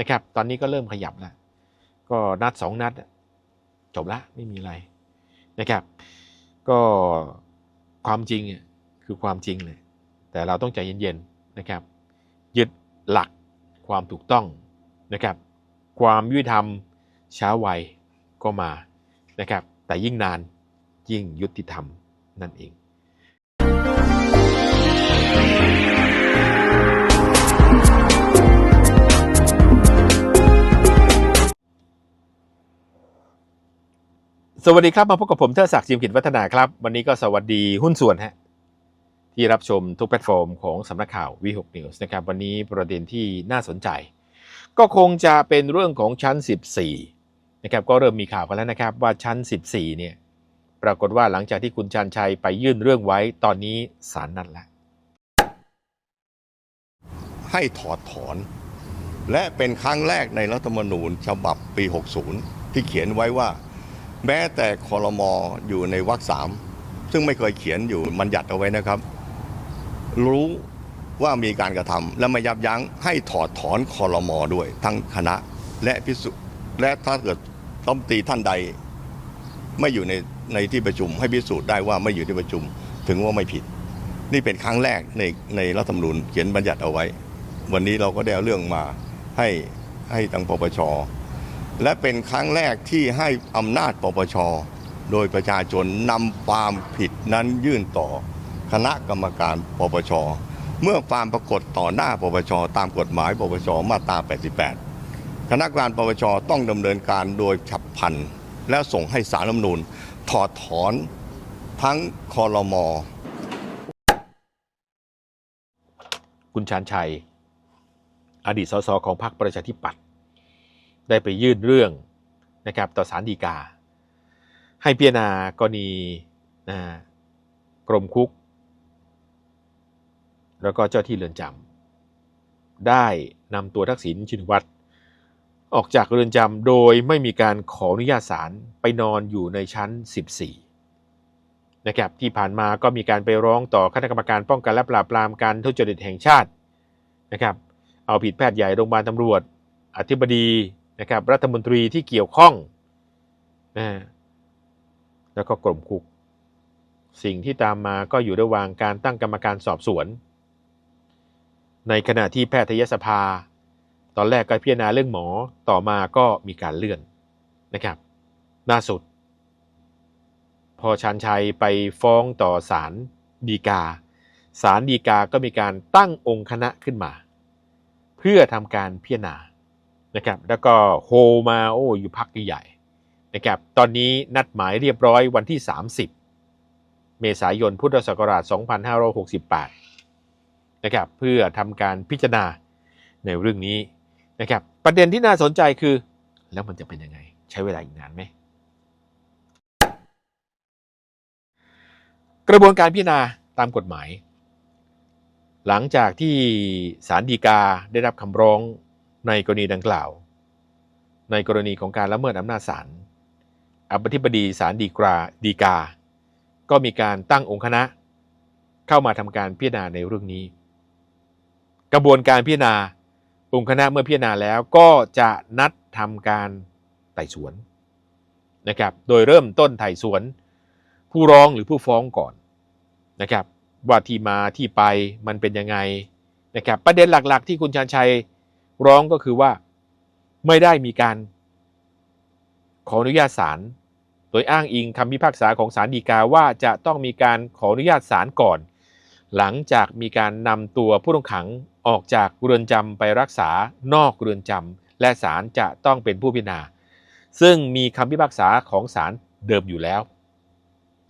นะครับ ตอนนี้ก็เริ่มขยับแล้วก็นัดสองนัด จบละไม่มีอะไรนะครับ ก็ความจริงคือความจริงเลย แต่เราต้องใจเย็นๆนะครับ ยึดหลักความถูกต้องนะครับ ความยุติธรรมช้าไวก็มานะครับ แต่ยิ่งนานยิ่งยุติธรรมนั่นเอง สวัสดีครับ มาพบกับผมเทอศักดิ์จิมกิจวัฒนาครับ วันนี้ก็สวัสดีหุ้นส่วนฮะที่รับชมทุกแพลตฟอร์มของสำนักข่าววีหกนิวส์นะครับวันนี้ประเด็นที่น่าสนใจ ก็คงจะเป็นเรื่องของชั้น 14นะครับก็เริ่มมีข่าวกันแล้วนะครับว่าชั้น 14เนี่ยปรากฏว่าหลังจากที่คุณชันชัยไปยื่นเรื่องไว้ตอนนี้ศาลนัดแล้วให้ถอดถอน และเป็นครั้งแรกในรัฐธรรมนูญฉบับปี 60 ที่เขียนไว้ว่า แม้แต่คอรมออยู่ในวรรคสามซึ่งไม่เคยเขียนอยู่มันหยัดเอาไว้นะครับ รู้ว่ามีการกระทำและไม่ยับยั้งให้ถอดถอนคอรมอด้วยทั้งคณะและพิสุและถ้าเกิดต้อมตีท่านใด ไม่อยู่ในในที่ประชุม ให้พิสูจน์ได้ว่าไม่อยู่ที่ประชุม ถึงว่าไม่ผิด นี่เป็นครั้งแรกในในรัฐธรรมนูญเขียนบัญญัติเอาไว้ วันนี้เราก็ได้เอาเรื่องมาให้ให้ทางปปช และเป็นครั้งแรกที่ให้อำนาจปปช โดยประชาชนนำความผิดนั้นยื่นต่อคณะกรรมการปปช เมื่อความปรากฏต่อหน้าปปช ตามกฎหมายปปช มาตรา 88 คณะกรรมการปปช ต้องดำเนินการโดยฉับพลัน และส่งให้สารรัฐมนูญถอดถอนทั้งคอรมอคุณชานชัย อดีตสสของพรรคประชาธิปัตย์ ได้ไปยื่นเรื่องนะครับต่อศาลฎีกา ให้พิจารณากรณีนะกรมคุก แล้วก็เจ้าที่เรือนจำได้นำตัวทักษิณชินวัตรออกจากเรือนจำโดยไม่มีการขออนุญาตศาลไปนอนอยู่ในชั้น 14 นะครับที่ผ่านมาก็มีการไปร้องต่อคณะกรรมการป้องกันและปราบปรามการทุจริตแห่งชาตินะครับเอาผิดแพทย์ใหญ่โรงพยาบาลตำรวจ อธิบดี นะครับรัฐมนตรีที่เกี่ยวข้องนะแล้วก็กรมคุก สิ่งที่ตามมาก็อยู่ระหว่างการตั้งกรรมการสอบสวน ในขณะที่แพทยสภา ตอนแรกก็พิจารณาเรื่องหมอต่อมาก็มีการเลื่อนนะครับล่าสุด พอชันชัยไปฟ้องต่อศาลฎีกาศาลฎีกาก็มีการตั้งองค์คณะขึ้นมา เพื่อทำการพิจารณา นะครับแล้วก็โฮมาโอ้อยู่พักใหญ่นะครับตอนนี้นัดหมายเรียบร้อยวันที่ 30 เมษายนพุทธศักราช 2568นะครับเพื่อทำการพิจารณาในเรื่องนี้นะครับประเด็นที่น่าสนใจคือ แล้วมันจะเป็นยังไง ใช้เวลาอีกนานไหมกระบวนการพิจารณาตามกฎหมาย หลังจากที่ศาลฎีกาได้รับคำร้อง ในกรณีดังกล่าว ในกรณีของการละเมิดอำนาจศาลอธิบดีศาลฎีกาฎีกา ก็มีการตั้งองค์คณะ เข้ามาทำการพิจารณาในเรื่องนี้ กระบวนการพิจารณาองค์คณะเมื่อพิจารณาแล้วก็จะนัดทำการไต่สวนนะครับ โดยเริ่มต้นไต่สวน ผู้ร้องหรือผู้ฟ้องก่อนนะครับ ว่าที่มาที่ไปมันเป็นยังไงนะครับ ประเด็นหลักๆ ที่คุณชาญชัย ร้องก็คือว่าไม่ได้มีการ ขออนุญาตศาลโดยอ้างอิงคำพิพากษาของศาลฎีกาว่าจะต้องมีการขออนุญาตศาลก่อน หลังจากมีการนำตัวผู้ต้องขังออกจากเรือนจำไปรักษานอกเรือนจำและศาลจะต้องเป็นผู้พิจารณา ซึ่งมีคำพิพากษาของศาลเดิมอยู่แล้ว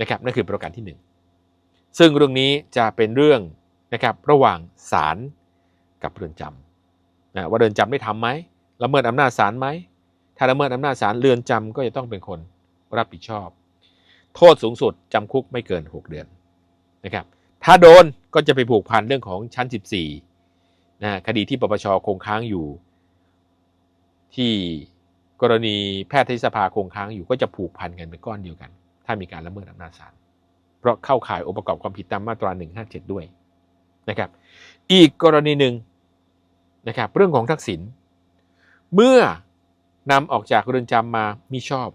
นะครับนั่นคือประการที่ 1 ซึ่งเรื่องนี้จะเป็นเรื่องนะครับระหว่างศาลกับเรือนจำ นะว่าเรือนจำได้ทำไหมละเมิดอำนาจศาลไหมถ้าละเมิดอำนาจศาลเรือนจำก็จะต้องเป็นคนรับผิดชอบ โทษสูงสุดจำคุกไม่เกิน 6 เดือนนะครับ ถ้าโดนก็จะไปผูกพันเรื่องของชั้น 14นะคดีที่ปปชคงค้างอยู่ ที่กรณีแพทยสภาคงค้างอยู่ก็จะผูกพันกันเป็นก้อนเดียวกัน ถ้ามีการละเมิดอำนาจศาลเพราะเข้าข่ายองค์ประกอบความผิดตามมาตรา 157 ด้วยนะครับ อีกกรณีหนึ่ง นะครับเรื่องของทักษิณเมื่อนำออกจากเรือนจำมามิชอบ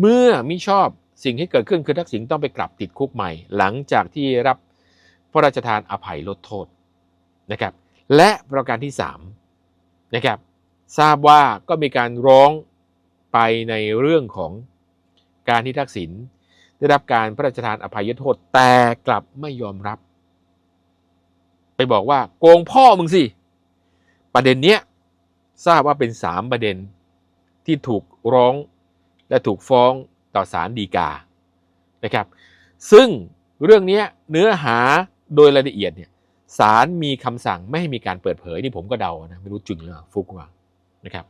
เมื่อมิชอบสิ่งที่เกิดขึ้นคือทักษิณต้องไปกลับติดคุกใหม่ หลังจากที่รับพระราชทานอภัยลดโทษนะครับ และประการที่3นะครับทราบว่าก็มีการร้องไปในเรื่องของการที่ทักษิณได้รับการพระราชทานอภัยโทษแต่กลับไม่ยอมรับ ไปบอกว่าโกงพ่อมึงสิ ประเด็นเนี้ยทราบว่าเป็นสามประเด็นที่ถูกร้องและถูกฟ้องต่อศาลฎีกานะครับ ซึ่งเรื่องนี้เนื้อหาโดยรายละเอียดเนี่ยศาลมีคำสั่งไม่ให้มีการเปิดเผยนี่ผมก็เดานะไม่รู้จริงหรือเปล่าฟุกว่านะครับ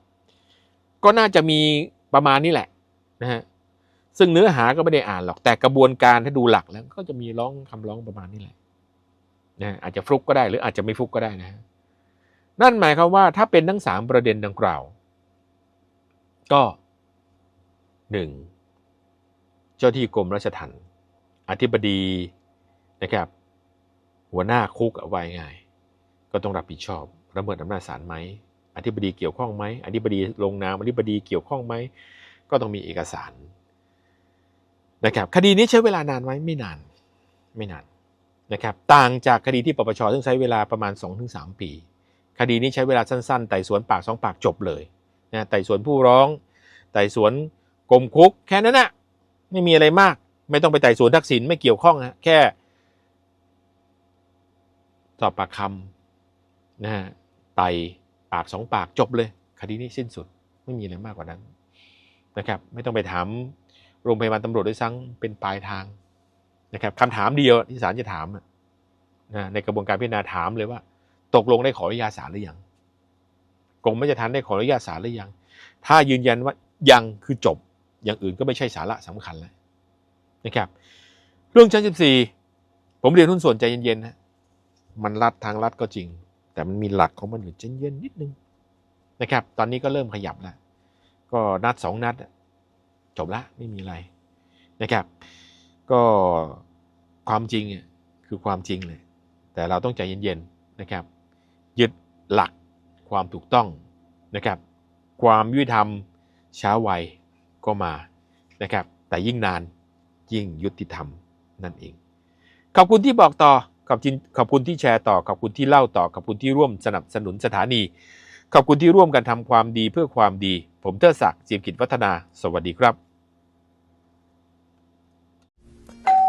ก็น่าจะมีประมาณนี้แหละนะฮะซึ่งเนื้อหาก็ไม่ได้อ่านหรอกแต่กระบวนการถ้าดูหลักแล้วก็จะมีร้องคำร้องประมาณนี้แหละนะอาจจะฟลุกก็ได้หรืออาจจะไม่ฟลุกก็ได้นะฮะ นั่นหมายความว่าถ้าเป็นทั้งสามประเด็นดังกล่าว ก็หนึ่งเจ้าที่กรมราชทัณฑ์อธิบดีนะครับ หัวหน้าคุกเอาไว้ไงก็ต้องรับผิดชอบระเมิดอำนาจศาลไหมอธิบดีเกี่ยวข้องไหมอธิบดีลงนามอธิบดีเกี่ยวข้องไหมก็ต้องมีเอกสารนะครับคดีนี้ใช้เวลานานไหมไม่นานไม่นานนะครับต่างจากคดีที่ปปชซึ่งใช้เวลาประมาณ 2-3 ปี คดีนี้ใช้เวลาสั้นๆ ไต่สวนปากสองปากจบเลยนะไต่สวนผู้ร้อง ไต่สวนกรมคุกแค่นั้นนะไม่มีอะไรมาก ไม่ต้องไปไต่สวนทักษิณไม่เกี่ยวข้องฮะแค่ สอบปากคำนะฮะไต่ปากสองปากจบเลย คดีนี้สิ้นสุด ไม่มีอะไรมากกว่านั้นนะครับ ไม่ต้องไปถามโรงพยาบาลตำรวจด้วยซ้ำเป็นปลายทางนะครับคำถามเดียวที่ศาลจะถามนะในกระบวนการพิจารณาถามเลยว่า ตกลงได้ขออนุญาตศาลหรือยังกรมราชทัณฑ์ได้ขออนุญาตศาลหรือยัง ถ้ายืนยันว่ายังคือจบ อย่างอื่นก็ไม่ใช่สาระสำคัญแล้วนะครับ เรื่องชั้น 14 ผมเรียนหุ้นส่วนใจเย็นๆนะมันรัดทางรัดก็จริง แต่มันมีหลักของมันอยู่ใจเย็นนิดนึงนะครับ ตอนนี้ก็เริ่มขยับแล้ว ก็นัดสองนัดจบละไม่มีอะไรนะครับ ก็ความจริงคือความจริงเลย แต่เราต้องใจเย็นๆนะครับ ยึดหลักความถูกต้องนะครับ ความยุติธรรมช้าไวก็มานะครับ แต่ยิ่งนานยิ่งยุติธรรมนั่นเอง ขอบคุณที่บอกต่อขอบคุณขอบคุณที่แชร์ต่อขอบคุณที่เล่าต่อขอบคุณที่ร่วมสนับสนุนสถานี ขอบคุณที่ร่วมกันทำความดีเพื่อความดี ผมเทอศักดิ์จีมกิจวัฒนา สวัสดีครับ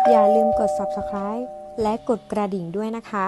อย่าลืมกด subscribe และกดกระดิ่งด้วยนะคะ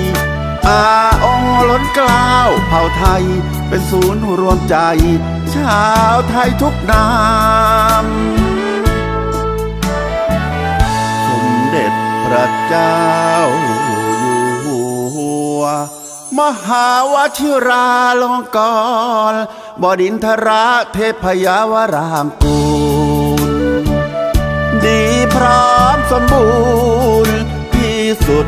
อาองล้นกล้าวเผ่าไทย เป็นศูนย์รวมใจ ชาวไทยทุกนามสมเด็จพระเจ้าอยู่หัว มหาวชิราลงกรณ์บดินทราเทพยาวรางกูล ดีพร้อมสมบูรณ์ที่สุด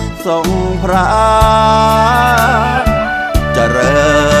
ทรงพระเจริญ